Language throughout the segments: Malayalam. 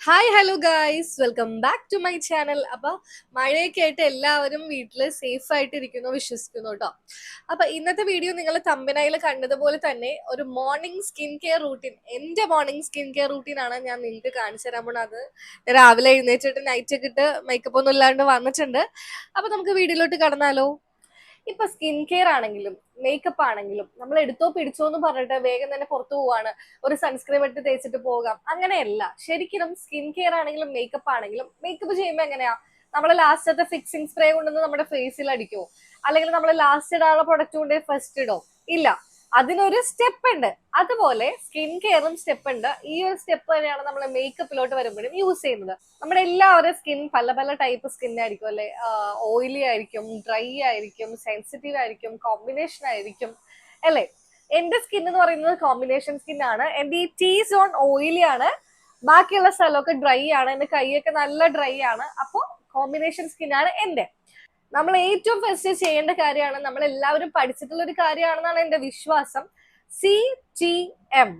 Hi hello guys welcome back to my channel അപ്പൊ മഴയൊക്കെ ആയിട്ട് എല്ലാവരും വീട്ടിൽ സേഫ് ആയിട്ട് ഇരിക്കുന്നു വിശ്വസിക്കുന്നു കേട്ടോ അപ്പൊ ഇന്നത്തെ വീഡിയോ നിങ്ങൾ തമ്പനയിൽ കണ്ടതുപോലെ തന്നെ ഒരു മോർണിംഗ് സ്കിൻ കെയർ റൂട്ടീൻ എന്റെ മോർണിംഗ് സ്കിൻ കെയർ റൂട്ടീൻ ആണ് ഞാൻ നിങ്ങൾക്ക് കാണിച്ചു തരാൻ പോണത്. രാവിലെ എഴുന്നേറ്റിട്ട് നൈറ്റ് ഒക്കെ ഇട്ട് മേക്കപ്പ് ഒന്നും ഇല്ലാണ്ട് വന്നിട്ടുണ്ട്. അപ്പൊ നമുക്ക് വീഡിയോയിലോട്ട് കടന്നാലോ? ഇപ്പൊ സ്കിൻ കെയർ ആണെങ്കിലും മേക്കപ്പ് ആണെങ്കിലും നമ്മൾ എടുത്തോ പിടിച്ചോ എന്ന് പറഞ്ഞിട്ട് വേഗം തന്നെ പുറത്തു പോവാണ്. ഒരു സൺസ്ക്രീം എടുത്ത് തേച്ചിട്ട് പോകാം. അങ്ങനെയല്ല. ശരിക്കും സ്കിൻ കെയർ ആണെങ്കിലും മേക്കപ്പ് ആണെങ്കിലും മേക്കപ്പ് ചെയ്യുമ്പോൾ എങ്ങനെയാ? നമ്മൾ ലാസ്റ്റത്തെ ഫിക്സിംഗ് സ്പ്രേ കൊണ്ടുവന്ന് നമ്മുടെ ഫേസിൽ അടിക്കുമോ അല്ലെങ്കിൽ നമ്മൾ ലാസ്റ്റ് ഇടാനുള്ള പ്രൊഡക്റ്റ് കൊണ്ട് ഫസ്റ്റ് ഇടോ? ഇല്ല. അതിനൊരു സ്റ്റെപ്പ് ഉണ്ട് അതുപോലെ സ്കിൻ കെയറും സ്റ്റെപ്പ് ഉണ്ട് ഈ ഒരു സ്റ്റെപ്പ് തന്നെയാണ് നമ്മൾ മേക്കപ്പിലോട്ട് വരുമ്പോഴും യൂസ് ചെയ്യുന്നത്. നമ്മുടെ എല്ലാവരും സ്കിൻ പല പല ടൈപ്പ് സ്കിൻ ആയിരിക്കും അല്ലെ? ഓയിലി ആയിരിക്കും ഡ്രൈ ആയിരിക്കും സെൻസിറ്റീവ് ആയിരിക്കും കോമ്പിനേഷൻ ആയിരിക്കും അല്ലേ? എന്റെ സ്കിൻ എന്ന് പറയുന്നത് കോമ്പിനേഷൻ സ്കിൻ ആണ്. എന്റെ ഈ ടീ സോൺ ഓയിലി ആണ്. ബാക്കിയുള്ള സ്ഥലമൊക്കെ ഡ്രൈ ആണ്. എന്റെ കൈയൊക്കെ നല്ല ഡ്രൈ ആണ്. അപ്പോൾ കോമ്പിനേഷൻ സ്കിൻ ആണ് എന്റെ. നമ്മൾ ഏറ്റവും ഫസ്റ്റ് ചെയ്യേണ്ട കാര്യമാണ് നമ്മൾ എല്ലാവരും പഠിച്ചിട്ടുള്ള ഒരു കാര്യമാണെന്നാണ് എന്റെ വിശ്വാസം. C T M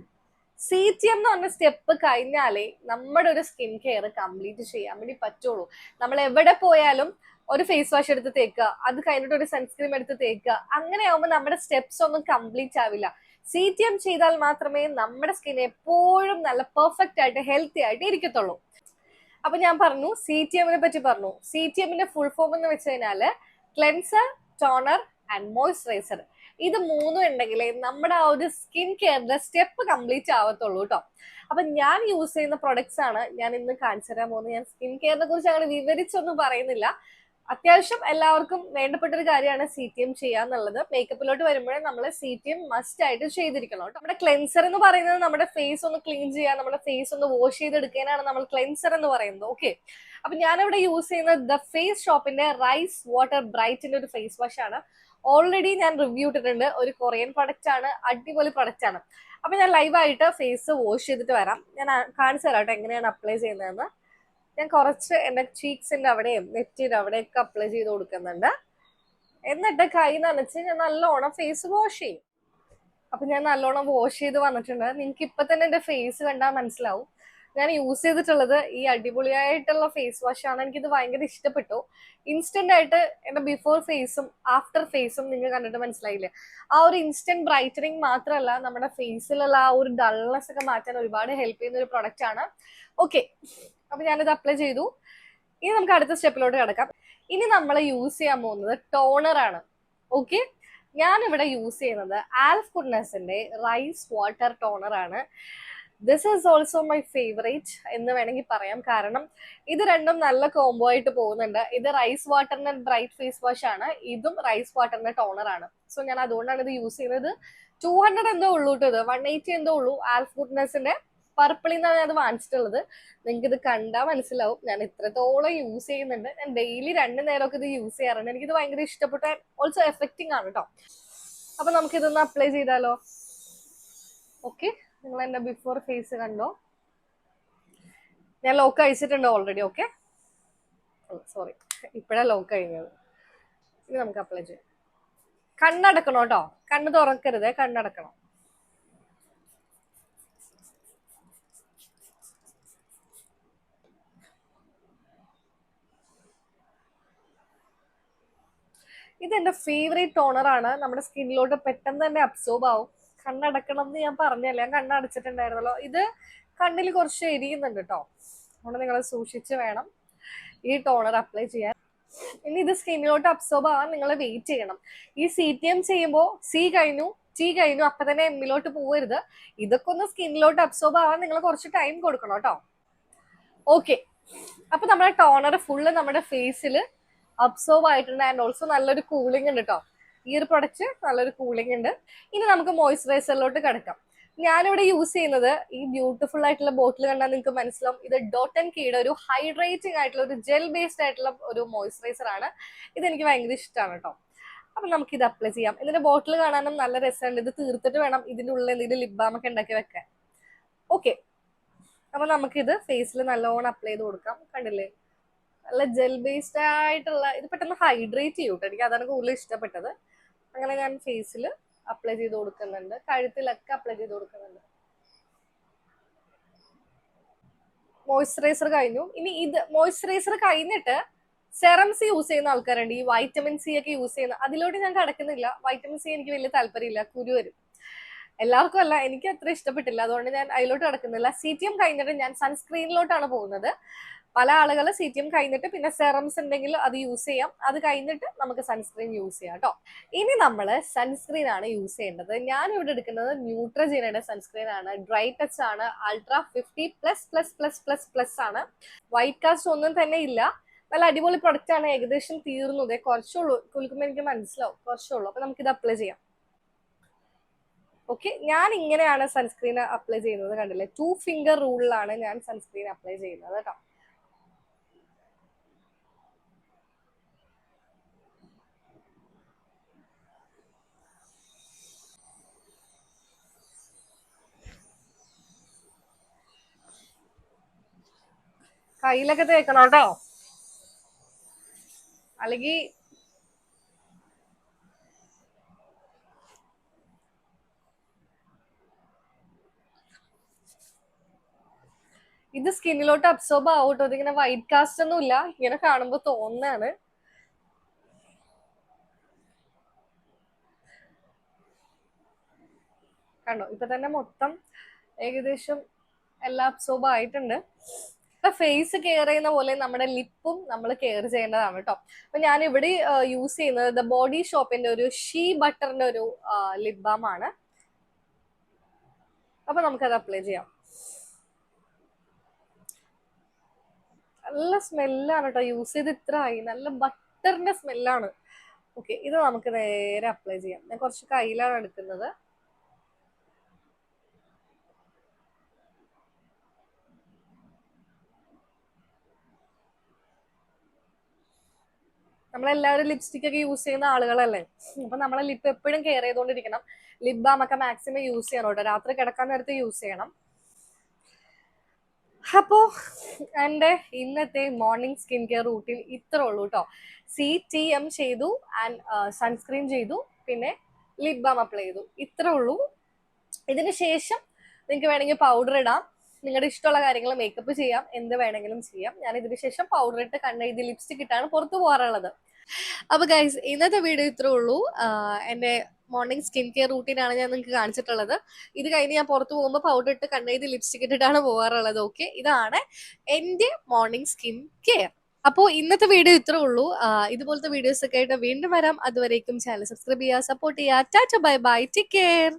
C T M എന്ന് പറഞ്ഞ സ്റ്റെപ്പ് കഴിഞ്ഞാലേ നമ്മുടെ ഒരു സ്കിൻ കെയർ കംപ്ലീറ്റ് ചെയ്യാൻ വേണ്ടി പറ്റുള്ളൂ. നമ്മൾ എവിടെ പോയാലും ഒരു ഫേസ് വാഷ് എടുത്ത് തേക്കുക അത് കഴിഞ്ഞിട്ട് ഒരു സൺസ്ക്രീം എടുത്ത് തേക്കുക അങ്ങനെ ആവുമ്പോൾ നമ്മുടെ സ്റ്റെപ്സ് ഒന്നും കംപ്ലീറ്റ് ആവില്ല. സി ടി എം ചെയ്താൽ മാത്രമേ നമ്മുടെ സ്കിൻ എപ്പോഴും നല്ല പെർഫെക്റ്റ് ആയിട്ട് ഹെൽത്തി ആയിട്ട് ഇരിക്കത്തുള്ളൂ. അപ്പൊ ഞാൻ പറഞ്ഞു സി ടി എമ്മിനെ പറ്റി പറഞ്ഞു. സി ടി എമ്മിന്റെ ഫുൾ ഫോം എന്ന് വെച്ച് കഴിഞ്ഞാൽ ക്ലെൻസർ ടോണർ ആൻഡ് മോയ്സ്ചറൈസർ ഇത് മൂന്നും ഉണ്ടെങ്കിലേ നമ്മുടെ ആ ഒരു സ്കിൻ കെയറിന്റെ സ്റ്റെപ്പ് കംപ്ലീറ്റ് ആവത്തുള്ളൂ കേട്ടോ അപ്പൊ ഞാൻ യൂസ് ചെയ്യുന്ന പ്രൊഡക്ട്സ് ആണ് ഞാൻ ഇന്ന് കാണിച്ചു തരാൻ പോകുന്നത്. ഞാൻ സ്കിൻ കെയറിനെ കുറിച്ച് അങ്ങനെ വിവരിച്ചൊന്നും പറയുന്നില്ല. അത്യാവശ്യം എല്ലാവർക്കും വേണ്ടപ്പെട്ട ഒരു കാര്യമാണ് സി ടി എം ചെയ്യാന്നുള്ളത് മേക്കപ്പിലോട്ട് വരുമ്പോഴേ നമ്മൾ സി ടി എം മസ്റ്റ് ആയിട്ട് ചെയ്തിരിക്കണം നമ്മുടെ ക്ലെൻസർ എന്ന് പറയുന്നത് നമ്മുടെ ഫേസ് ഒന്ന് ക്ലീൻ ചെയ്യാൻ നമ്മുടെ ഫേസ് ഒന്ന് വാഷ് ചെയ്തെടുക്കാനാണ് നമ്മൾ ക്ലെൻസർ എന്ന് പറയുന്നത്. ഓക്കെ അപ്പൊ ഞാനിവിടെ യൂസ് ചെയ്യുന്നത് ദ ഫേസ് ഷോപ്പിന്റെ റൈസ് വാട്ടർ ബ്രൈറ്റിന്റെ ഒരു ഫേസ് വാഷ് ആണ്. ഓൾറെഡി ഞാൻ റിവ്യൂ ഇട്ടിട്ടുണ്ട്. ഒരു കൊറിയൻ പ്രൊഡക്റ്റ് ആണ്. അടിപൊളി പ്രൊഡക്റ്റ് ആണ്. അപ്പൊ ഞാൻ ലൈവായിട്ട് ഫേസ് വാഷ് ചെയ്തിട്ട് വരാം. ഞാൻ കാണിച്ചു തരാം കേട്ടോ എങ്ങനെയാണ് അപ്ലൈ ചെയ്യുന്നതെന്ന്. ഞാൻ കുറച്ച് എന്റെ ചീക്സിന്റെ അവിടെയും നെറ്റിന്റെ അവിടെയൊക്കെ അപ്ലൈ ചെയ്ത് കൊടുക്കുന്നുണ്ട്. എന്നിട്ട് കൈ നനച്ച് ഞാൻ നല്ലോണം ഫേസ് വാഷ് ചെയ്യും. അപ്പൊ ഞാൻ നല്ലോണം വാഷ് ചെയ്ത് വന്നിട്ടുണ്ട്. നിങ്ങൾക്ക് ഇപ്പൊ തന്നെ എന്റെ ഫേസ് കണ്ടാൽ മനസ്സിലാവും. ഞാൻ യൂസ് ചെയ്തിട്ടുള്ളത് ഈ അടിപൊളിയായിട്ടുള്ള ഫേസ് വാഷ് ആണ്. എനിക്കിത് ഭയങ്കര ഇഷ്ടപ്പെട്ടു. ഇൻസ്റ്റന്റ് ആയിട്ട് എന്റെ ബിഫോർ ഫേസും ആഫ്റ്റർ ഫേസും നിങ്ങൾ കണ്ടിട്ട് മനസ്സിലായില്ലേ? ആ ഒരു ഇൻസ്റ്റന്റ് ബ്രൈറ്റനിങ് മാത്രമല്ല നമ്മുടെ ഫേസിലുള്ള ആ ഒരു ഡൾനെസ് ഒക്കെ മാറ്റാൻ ഒരുപാട് ഹെൽപ്പ് ചെയ്യുന്ന ഒരു പ്രൊഡക്റ്റ് ആണ്. ഓക്കെ അപ്പൊ ഞാനിത് അപ്ലൈ ചെയ്തു. ഇനി നമുക്ക് അടുത്ത സ്റ്റെപ്പിലോട്ട് കിടക്കാം. ഇനി നമ്മൾ യൂസ് ചെയ്യാൻ പോകുന്നത് ടോണർ ആണ്. ഓക്കെ ഞാനിവിടെ യൂസ് ചെയ്യുന്നത് ആൽഫ് ഗുഡ്നസിന്റെ റൈസ് വാട്ടർ ടോണർ ആണ്. This is also my favourite എന്ന് വേണമെങ്കിൽ പറയാം. കാരണം ഇത് രണ്ടും നല്ല കോംബോ ആയിട്ട് പോകുന്നുണ്ട്. ഇത് റൈസ് വാട്ടറിന്റെ ബ്രൈറ്റ് ഫേസ് വാഷ് ആണ്. ഇതും റൈസ് വാട്ടറിന്റെ ടോണർ ആണ്. സോ ഞാൻ അതുകൊണ്ടാണ് ഇത് യൂസ് ചെയ്യുന്നത്. ടു ഹൺഡ്രഡ് എന്തോ ഉള്ളൂ കേട്ടോ ഇത്. വൺ എയ്റ്റി എന്തോ ഉള്ളൂ. ആൽഫ് ഗുഡ്നസിന്റെ പർപ്പിളിൽ നിന്നാണ് ഞാൻ അത് വാങ്ങിച്ചിട്ടുള്ളത്. നിങ്ങൾക്ക് ഇത് കണ്ടാൽ മനസ്സിലാവും. ഞാൻ ഇത്രത്തോളം യൂസ് ചെയ്യുന്നുണ്ട്. ഞാൻ ഡെയിലി രണ്ട് നേരമൊക്കെ ഇത് യൂസ് ചെയ്യാറുണ്ട്. എനിക്കിത് ഭയങ്കര ഇഷ്ടപ്പെട്ട ഓൾസോ എഫക്റ്റിംഗ് ആണ് കേട്ടോ അപ്പൊ നമുക്കിതൊന്ന് അപ്ലൈ ചെയ്താലോ? ഓക്കെ നിങ്ങൾ എന്റെ ബിഫോർ ഫേസ് കണ്ടോ? ഞാൻ ലോക്ക് അയച്ചിട്ടുണ്ട് ഓൾറെഡി ഓക്കെ സോറി ഇപ്പോഴാണ് ലോക്ക് കഴിഞ്ഞത് ഇനി നമുക്ക് അപ്ലൈ ചെയ്യാം. കണ്ണടക്കണം കേട്ടോ. കണ്ണ് തുറക്കരുത് കണ്ണടക്കണം. ഇത് എന്റെ ഫേവറേറ്റ് ടോണർ ആണ്. നമ്മുടെ സ്കിന്നിലോട്ട് പെട്ടെന്ന് തന്നെ അബ്സോർബ് ആവും. കണ്ണടക്കണം എന്ന് ഞാൻ പറഞ്ഞല്ലേ? ഞാൻ കണ്ണടച്ചിട്ടുണ്ടായിരുന്നല്ലോ. ഇത് കണ്ണിൽ കുറച്ച് എരിയുന്നുണ്ട് കേട്ടോ അതുകൊണ്ട് നിങ്ങൾ സൂക്ഷിച്ച് വേണം ഈ ടോണർ അപ്ലൈ ചെയ്യാൻ. ഇനി ഇത് സ്കിന്നിലോട്ട് അബ്സോർബ് ആവാൻ നിങ്ങൾ വെയിറ്റ് ചെയ്യണം. ഈ സി ടി എം ചെയ്യുമ്പോൾ സി കഴിഞ്ഞു ടി കഴിഞ്ഞു അപ്പൊ തന്നെ എമ്മിലോട്ട് പോകരുത് ഇതൊക്കെ ഒന്ന് സ്കിന്നിലോട്ട് അബ്സോർബ് ആവാൻ നിങ്ങൾ കുറച്ച് ടൈം കൊടുക്കണം കേട്ടോ ഓക്കെ അപ്പൊ നമ്മുടെ ടോണർ ഫുള്ള് നമ്മുടെ ഫേസിൽ അബ്സോർബ് ആയിട്ടുണ്ട്. ആൻഡ് ഓൾസോ നല്ലൊരു കൂളിംഗ് ഉണ്ട് കേട്ടോ ഈ ഒരു പ്രൊഡക്റ്റ് നല്ലൊരു കൂളിംഗ് ഉണ്ട്. ഇനി നമുക്ക് മോയ്സ്ചറൈസറിലോട്ട് കിടക്കാം. ഞാനിവിടെ യൂസ് ചെയ്യുന്നത് ഈ ബ്യൂട്ടിഫുൾ ആയിട്ടുള്ള ബോട്ടിൽ കണ്ടാൽ നിങ്ങൾക്ക് മനസ്സിലാവും. ഇത് ഡോട്ട് ആൻഡ് കീയുടെ ഒരു ഹൈഡ്രേറ്റിംഗ് ആയിട്ടുള്ള ഒരു ജെൽ ബേസ്ഡ് ആയിട്ടുള്ള ഒരു മോയ്സ്ചറൈസർ ആണ്. ഇതെനിക്ക് ഭയങ്കര ഇഷ്ടമാണ് കേട്ടോ അപ്പൊ നമുക്ക് ഇത് അപ്ലൈ ചെയ്യാം. ഇതിന്റെ ബോട്ടിൽ കാണാനും നല്ല രസമുണ്ട്. ഇത് തീർത്തിട്ട് വേണം ഇതിന്റെ ഉള്ളിൽ എന്തെങ്കിലും ഒക്കെ ഉണ്ടാക്കി വെക്കാൻ. ഓക്കെ അപ്പൊ നമുക്കിത് ഫേസിൽ നല്ലോണം അപ്ലൈ ചെയ്ത് കൊടുക്കാം. കണ്ടില്ലേ? നല്ല ജെൽ ബേസ്ഡ് ആയിട്ടുള്ള ഇത് പെട്ടെന്ന് ഹൈഡ്രേറ്റ് ചെയ്യൂട്ടോ. എനിക്ക് അതാണ് കൂടുതൽ ഇഷ്ടപ്പെട്ടത്. അങ്ങനെ ഞാൻ ഫേസിൽ അപ്ലൈ ചെയ്ത് കൊടുക്കുന്നുണ്ട്. കഴുത്തിലൊക്കെ അപ്ലൈ ചെയ്ത് കൊടുക്കുന്നുണ്ട്. മോയ്സ്ചറൈസർ കഴിഞ്ഞു. ഇനി ഇത് മോയ്സ്ചറൈസർ കഴിഞ്ഞിട്ട് സെറംസ് യൂസ് ചെയ്യുന്ന ആൾക്കാരുണ്ട്. ഈ വൈറ്റമിൻ സി ഒക്കെ യൂസ് ചെയ്യുന്ന അതിലോട്ട് ഞാൻ കടക്കുന്നില്ല. വൈറ്റമിൻ സി എനിക്ക് വലിയ താല്പര്യമില്ല. കുരു വരും. എല്ലാവർക്കും അല്ല എനിക്ക് അത്ര ഇഷ്ടപ്പെട്ടില്ല. അതുകൊണ്ട് ഞാൻ അതിലോട്ട് കിടക്കുന്നില്ല സി ടി എം കഴിഞ്ഞിട്ട് ഞാൻ സൺസ്ക്രീനിലോട്ടാണ് പോകുന്നത്. പല ആളുകൾ സി ടി എം കഴിഞ്ഞിട്ട് പിന്നെ സെറംസ് ഉണ്ടെങ്കിൽ അത് യൂസ് ചെയ്യാം. അത് കഴിഞ്ഞിട്ട് നമുക്ക് സൺസ്ക്രീൻ യൂസ് ചെയ്യാം കേട്ടോ. ഇനി നമ്മൾ സൺസ്ക്രീൻ ആണ് യൂസ് ചെയ്യേണ്ടത്. ഞാൻ ഇവിടെ എടുക്കുന്നത് ന്യൂട്രജീനയുടെ സൺസ്ക്രീൻ ആണ്. ഡ്രൈ ടച്ച് ആണ്. Ultra fifty plus plus plus plus plus ആണ്. വൈറ്റ് കാസ്റ്റ് ഒന്നും തന്നെ ഇല്ല. നല്ല അടിപൊളി പ്രൊഡക്റ്റ് ആണ്. ഏകദേശം തീർന്നു. ദേ കുറച്ചുള്ളൂ കുളിക്കുമ്പോൾ എനിക്ക് മനസ്സിലാവും. കുറച്ചുള്ളൂ അപ്പൊ നമുക്ക് ഇത് അപ്ലൈ ചെയ്യാം. ഓക്കെ ഞാൻ ഇങ്ങനെയാണ് സൺസ്ക്രീൻ അപ്ലൈ ചെയ്യുന്നത് കണ്ടില്ലേ? ടു ഫിംഗർ റൂളിലാണ് ഞാൻ സൺസ്ക്രീൻ അപ്ലൈ ചെയ്യുന്നത് കേട്ടോ. കയ്യിലൊക്കെ തേക്കണം കേട്ടോ? അല്ലെങ്കിൽ ഇത് സ്കിന്നിലോട്ട് അബ്സോർബ് ആവട്ടോ? ഇതിങ്ങനെ വൈറ്റ് കാസ്റ്റ് ഒന്നും ഇല്ല. ഇങ്ങനെ കാണുമ്പോ തോന്നാണ്. കണ്ടോ? ഇപ്പൊ തന്നെ മൊത്തം ഏകദേശം എല്ലാം അബ്സോർബ് ആയിട്ടുണ്ട്. ഇപ്പൊ ഫേസ് കെയർ ചെയ്യുന്ന പോലെ നമ്മുടെ ലിപ്പും നമ്മൾ കെയർ ചെയ്യേണ്ടതാണ് കേട്ടോ. അപ്പൊ ഞാൻ ഇവിടെ യൂസ് ചെയ്യുന്നത് ദ ബോഡി ഷോപ്പിന്റെ ഒരു ഷീ ബട്ടറിന്റെ ഒരു ലിപ് ബാം ആണ്. അപ്പൊ നമുക്കത് അപ്ലൈ ചെയ്യാം. നല്ല സ്മെല്ലാണ് കേട്ടോ യൂസ് ചെയ്ത് ഇത്ര ആയി. നല്ല ബട്ടറിന്റെ സ്മെല്ലാണ്. ഓക്കെ ഇത് നമുക്ക് നേരെ അപ്ലൈ ചെയ്യാം. ഞാൻ കുറച്ച് കയ്യിലാണ് എടുക്കുന്നത്. നമ്മളെല്ലാവരും ലിപ്സ്റ്റിക് ഒക്കെ യൂസ് ചെയ്യുന്ന ആളുകളല്ലേ? അപ്പൊ നമ്മളെ ലിപ്പ് എപ്പോഴും കെയർ ചെയ്തുകൊണ്ടിരിക്കണം. ലിപ് ബാം ഒക്കെ മാക്സിമം യൂസ് ചെയ്യണം കേട്ടോ. രാത്രി കിടക്കാൻ നേരത്തെ യൂസ് ചെയ്യണം. അപ്പോ എന്റെ ഇന്നത്തെ മോർണിംഗ് സ്കിൻ കെയർ റൂട്ടീൻ ഇത്ര ഉള്ളൂ കേട്ടോ സി ടി എം ചെയ്തു ആൻഡ് സൺസ്ക്രീൻ ചെയ്തു. പിന്നെ ലിപ് ബാം അപ്ലൈ ചെയ്തു. ഇത്ര ഉള്ളൂ. ഇതിന് ശേഷം നിങ്ങൾക്ക് വേണമെങ്കിൽ പൗഡർ ഇടാം. നിങ്ങളുടെ ഇഷ്ടമുള്ള കാര്യങ്ങൾ മേക്കപ്പ് ചെയ്യാം. എന്ത് വേണമെങ്കിലും ചെയ്യാം. ഞാൻ ഇതിന് ശേഷം പൗഡർ ഇട്ട് കണ്ണെഴുതി ലിപ്സ്റ്റിക് ഇട്ടാണ് പുറത്തു പോകാറുള്ളത്. അപ്പൊ ഗൈസ് ഇന്നത്തെ വീഡിയോ ഇത്രേ ഉള്ളൂ. എന്റെ മോർണിംഗ് സ്കിൻ കെയർ റൂട്ടീനാണ് ഞാൻ നിങ്ങൾക്ക് കാണിച്ചിട്ടുള്ളത്. ഇത് കഴിഞ്ഞ് ഞാൻ പുറത്ത് പോകുമ്പോൾ പൗഡർ ഇട്ട് കണ്ണെഴുതി ലിപ്സ്റ്റിക് ഇട്ടിട്ടാണ് പോകാറുള്ളത് ഓക്കെ ഇതാണ് എന്റെ മോർണിംഗ് സ്കിൻ കെയർ അപ്പോൾ ഇന്നത്തെ വീഡിയോ ഇത്രേ ഉള്ളൂ. ഇതുപോലത്തെ വീഡിയോസ് ഒക്കെ ആയിട്ട് വീണ്ടും വരാം. അതുവരേക്കും ചാനൽ സബ്സ്ക്രൈബ് ചെയ്യുക സപ്പോർട്ട് ചെയ്യുക. Tata bye bye take care